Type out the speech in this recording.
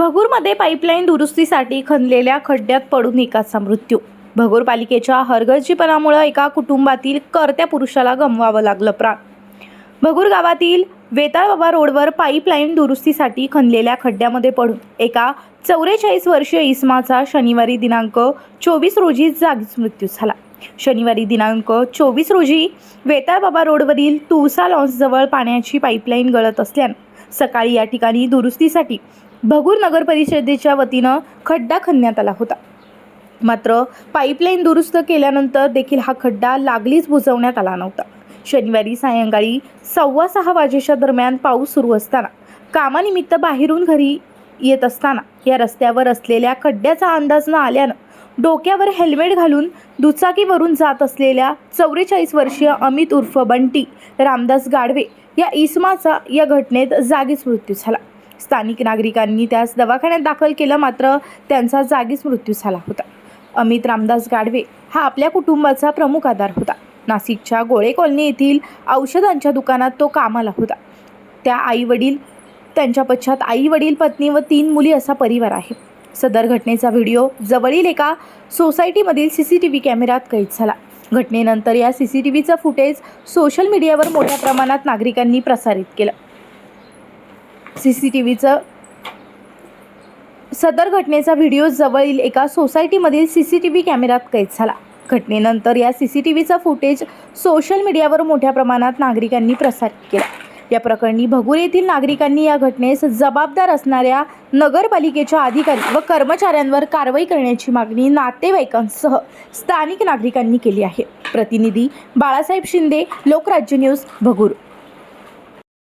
भगूरमध्ये pipeline दुरुस्तीसाठी खणलेल्या खड्ड्यात पडून एकाचा मृत्यू. भगूर पालिकेच्या हरगर्जीपणामुळे एका कुटुंबातील करत्या पुरुषाला गमवावं लागलं प्राण. भगूर गावातील वेताळबाबा रोडवर पाईपलाईन दुरुस्तीसाठी खणलेल्या खड्ड्यामध्ये पडून एका चौवेचाळीस वर्षीय इस्माचा शनिवारी दिनांक चोवीस रोजी जागीच मृत्यू झाला. शनिवारी दिनांक चोवीस रोजी वेताळबाबा रोडवरील तुळसा लॉन्सजवळ पाण्याची पाईपलाईन गळत असल्यानं सकाळी या ठिकाणी दुरुस्तीसाठी भगूर नगर परिषदेच्या वतीनं खड्डा खणण्यात आला होता. मात्र पाईपलाईन दुरुस्त केल्यानंतर देखील हा खड्डा लागलीच बुजवण्यात आला नव्हता. शनिवारी सायंकाळी सव्वा सहा वाजेच्या दरम्यान पाऊस सुरू असताना कामानिमित्त बाहेरून घरी येत असताना या रस्त्यावर असलेल्या खड्ड्याचा अंदाज न आल्यानं डोक्यावर हेल्मेट घालून दुचाकीवरून जात असलेल्या चौवेचाळीस वर्षीय अमित उर्फ बंटी रामदास गाडवे या इसमाचा या घटनेत जागीच मृत्यू झाला. स्थानिक नागरिकांनी त्यास दवाखान्यात दाखल केलं मात्र त्यांचा जागीच मृत्यू झाला होता. अमित रामदास गाडवे हा आपल्या कुटुंबाचा प्रमुख आधार होता. नाशिकच्या गोळे कॉलनी येथील औषधांच्या दुकानात तो कामाला होता. त्या आई वडील त्यांच्या पश्चात आई वडील पत्नी व तीन मुली असा परिवार आहे. सदर घटनेचा व्हिडिओ जवळील एका सोसायटीमधील सी सी टी व्ही कॅमेऱ्यात कैद झाला. घटनेनंतर या सी सी टी व्हीचं फुटेज सोशल मीडियावर मोठ्या प्रमाणात नागरिकांनी प्रसारित केलं. सी सी टी व्हीचं सदर घटनेचा व्हिडिओ जवळील एका सोसायटीमधील सी सी टी व्ही कॅमेऱ्यात कैद झाला. घटनेनंतर या सी सी टी व्हीचा फुटेज सोशल मीडियावर मोठ्या प्रमाणात नागरिकांनी प्रसारित केला. या प्रकरणी भगूर येथील नागरिकांनी या घटनेस जबाबदार असणाऱ्या नगरपालिकेच्या अधिकारी व कर्मचाऱ्यांवर कारवाई करण्याची मागणी नातेवाईकांसह स्थानिक नागरिकांनी केली आहे. प्रतिनिधी बाळासाहेब शिंदे लोकराज्य न्यूज भगूर.